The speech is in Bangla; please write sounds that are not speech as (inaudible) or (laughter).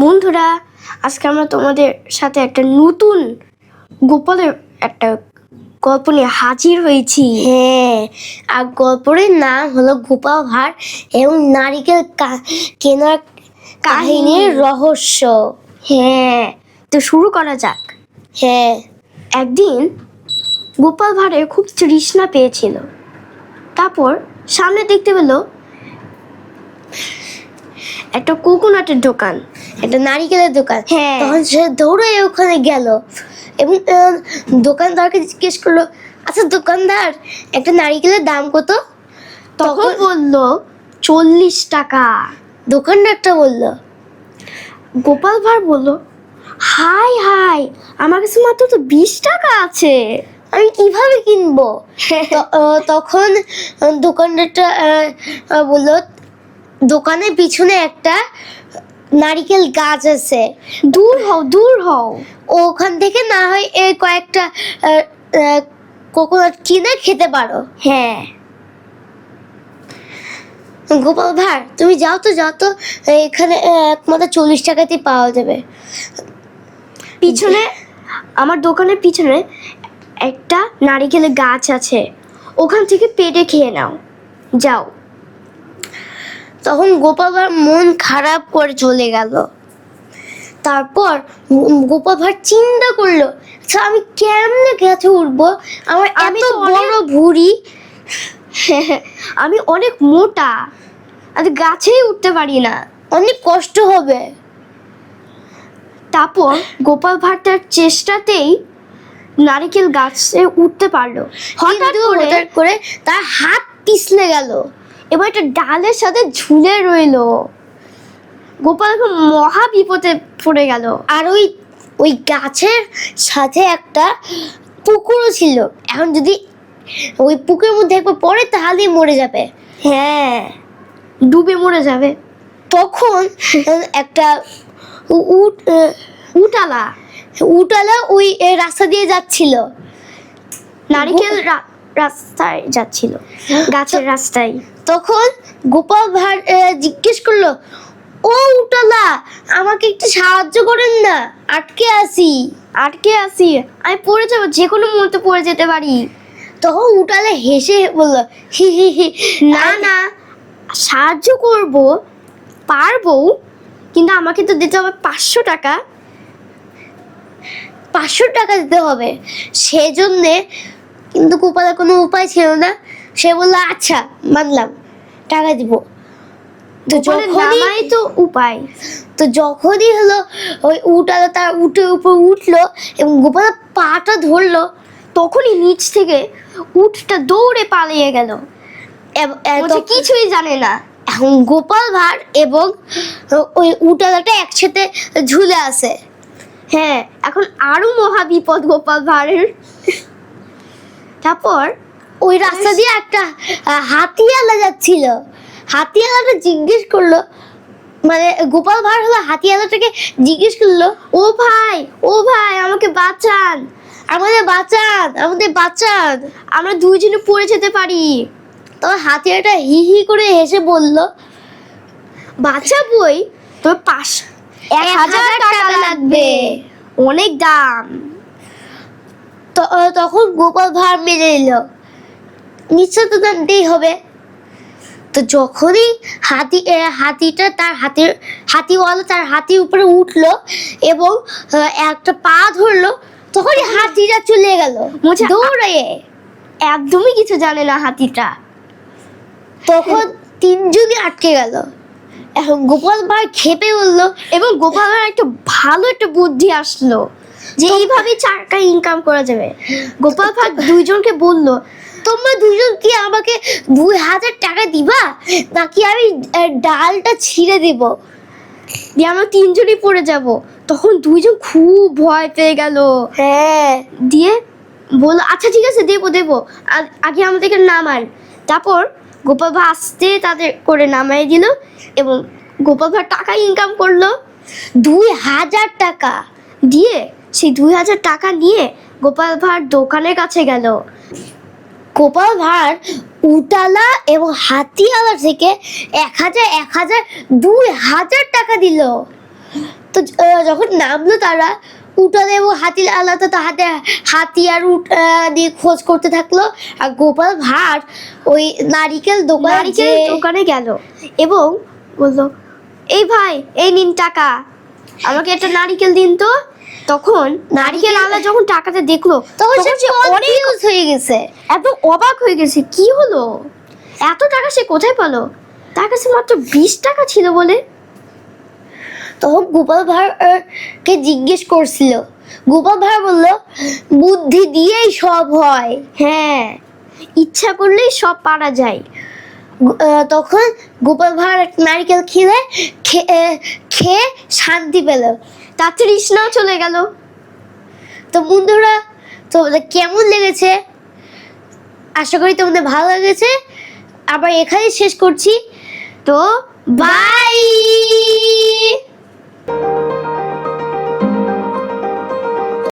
বন্ধুরা আজকে আমরা তোমাদের সাথে একটা নতুন গোপালের একটা গল্প নিয়ে হাজির হয়েছি। হ্যাঁ আর গল্পের নাম হলো গোপাল ভাঁড় এবং নারিকেল কেনার কাহিনীর রহস্য। হ্যাঁ তো শুরু করা যাক। হ্যাঁ। একদিন গোপাল ভাঁড়ের খুব তৃষ্ণা পেয়েছিল। তারপর সামনে দেখতে পেল একটা কোকোনাটের দোকান একটা নারিকেলের দোকান। হ্যাঁ। তখন সে দৌড়ে ওখানে গেল এবং দোকানদারকে জিজ্ঞেস করল আচ্ছা দোকানদার একটা নারিকেলের দাম কত? তখন বলল চল্লিশ টাকা। দোকানদারটা বলল গোপাল ভাঁড় বলল হাই হাই আমার কাছে মাত্র তো বিশ টাকা আছে। আমি কীভাবে কিনবো? (laughs) তখন দোকানদারটা বলল দোকানের পিছনে একটা নারিকেল গাছ আছে। দূর হও দূর হও। ওখান থেকে না হয় এই কয়েকটা কোকোনাট কিনে খেতে পারো। হ্যাঁ। গোপাল ভাঁড় তুমি যাও তো যাও তো। এখানে একমাত্র চল্লিশ টাকাতেই পাওয়া যাবে। পিছনে আমার দোকানের পিছনে একটা নারিকেলের গাছ আছে। ওখান থেকে পেটে খেয়ে নাও। যাও। তখন গোপাল ভাঁড় মন খারাপ করে চলে গেল। তারপর গোপাল ভাঁড় চিন্তা করল আচ্ছা আমি কেমনে গাছে উঠবো? আমার আমি এত বড় ভুঁড়ি। আমি অনেক মোটা। আমি গাছেই উঠতে পারি না। অনেক কষ্ট হবে। তারপর গোপাল ভাঁড় তার চেষ্টাতেই নারিকেল গাছে উঠতে পারল। হঠাৎ করে তার হাত পিছলে গেল। এবার একটা ডালের সাথে ঝুলে রইল। গোপাল এখন মহা বিপদে পড়ে গেল। আর ওই ওই গাছের সাথে একটা পুকুরও ছিল। এখন যদি ওই পুকুরের মধ্যে একবার পড়ে তাহলেই মরে যাবে। হ্যাঁ। ডুবে মরে যাবে। তখন একটা উট উটালা উটালা ওই রাস্তা দিয়ে যাচ্ছিল। নারিকেল রাস্তায় যাচ্ছিল। গাছের রাস্তায়। তখন গোপাল ভাঁড় জিজ্ঞেস করল ও উটালা আমাকে একটু সাহায্য করেন না আটকে আসি আটকে আসি আমি পড়ে যাব যে কোনো মুহূর্তে পড়ে যেতে পারি। তখন উটালা হেসে বলল হি হি হি না না সাহায্য করব পারব কিন্তু আমাকে তো দিতে হবে পাঁচশো টাকা। পাঁচশো টাকা দিতে হবে সেজন্যে কিন্তু গোপালের কোনো উপায় ছিল না। সে বলল আচ্ছা মানলাম টাকা দিব। তো যখনই তো উপায়। তো যখনই হলো ওই উটালো তার উঠে উপর উঠল এবং গোপালের পাটা ধরলো তখনই নিচ থেকে উঠটা দৌড়ে পালিয়ে গেল। কিছুই জানে না। এখন গোপাল ভাঁড় এবং ওই উটালাটা একসাথে ঝুলে আছে। হ্যাঁ এখন আরও মহা বিপদ গোপাল ভাঁড়ের। তারপর ওই রাস্তা দিয়ে একটা আহ, হাতিওয়ালা যাচ্ছিল। হাতিওয়ালাটা জিজ্ঞেস করল মানে গোপাল ভাঁড় হলো হাতিওয়ালাটাকে জিজ্ঞেস করল ও ভাই ও ভাই আমাকে বাঁচান আমাদের বাঁচান আমাদের বাঁচান আমরা দুইজনে পড়ে যেতে পারি। তখন হাতিয়াটা হি হি করে হেসে বলল বাঁচাবই তোর পাঁচ এক হাজার টাকা লাগবে। অনেক দাম। ত- তখন গোপাল ভাঁড় মেনে নিল। নিশ্চয় তো জানতেই হবে। তো যখনই হাতি হাতিটা তার হাতির হাতিওয়ালা তার হাতির উপরে উঠল এবং একটা পা ধরলো তখনই হাতিটা চলে গেল। দৌড়ে একদমই কিছু জানে না হাতিটা। তখন তিনজনই আটকে গেল। এখন গোপাল ভাঁড় খেপে বলল এবং গোপাল ভাঁড় একটা ভালো একটা বুদ্ধি আসলো যে এইভাবে টাকা ইনকাম করা যাবে। গোপাল ভাঁড় দুইজনকে বলল তোমরা দুজন কি আমাকে দুই হাজার টাকা দিবা? নাকি আমি ডালটা ছিঁড়ে দেব? যে আমরা তিনজনই পড়ে যাব। তখন দুইজন খুব ভয় পেয়ে গেল। হ্যাঁ। দিয়ে বলল আচ্ছা ঠিক আছে দেবো দেবো। আ- আগে আমাদেরকে নামান তারপর গোপাল ভাই আসতে তাদের করে নামাই দিল এবং গোপাল ভাই টাকা ইনকাম করল দুই হাজার টাকা। দিয়ে সেই দুই হাজার টাকা নিয়ে গোপাল ভাঁড় দোকানের কাছে গেল। গোপাল ভাঁড় উটালা এবং হাতিওয়ালা থেকে এক হাজার এক হাজার দুই হাজার টাকা দিল। তো যখন নামলো তারা উঠানে এবং হাতি আলাদা তো হাতে হাতি আর উট দিয়ে খোঁজ করতে থাকল। আর গোপাল ভাঁড় ওই নারিকেল দোকান নারিকেল দোকানে গেল। এবং বলল এই ভাই এই নিন টাকা। আমাকে একটা নারিকেল দিন তো। তখন নারকেল আলা যখন টাকাটা দেখল তখন সে কনফিউজ হয়ে গেছে। এত অবাক হয়ে গেছে কি হলো? এত টাকা সে কোথায় পেল? তার কাছে মাত্র বিশ টাকা ছিল বলে। তখন গোপাল ভাঁড় আহ, কে জিজ্ঞেস করছিল। গোপাল ভাঁড় বলল বুদ্ধি দিয়েই সব হয়। হ্যাঁ ইচ্ছা করলেই সব পারা যায়। তখন গোপাল ভাঁড় নারকেল খেলে খেয়ে শান্তি পেল। তার তৃষ্ণাও চলে গেল। তো বন্ধুরা, তোমাদের কেমন লেগেছে? আশা করি তোমাদের ভালো লেগেছে। আবার এখানেই শেষ করছি। তো বাই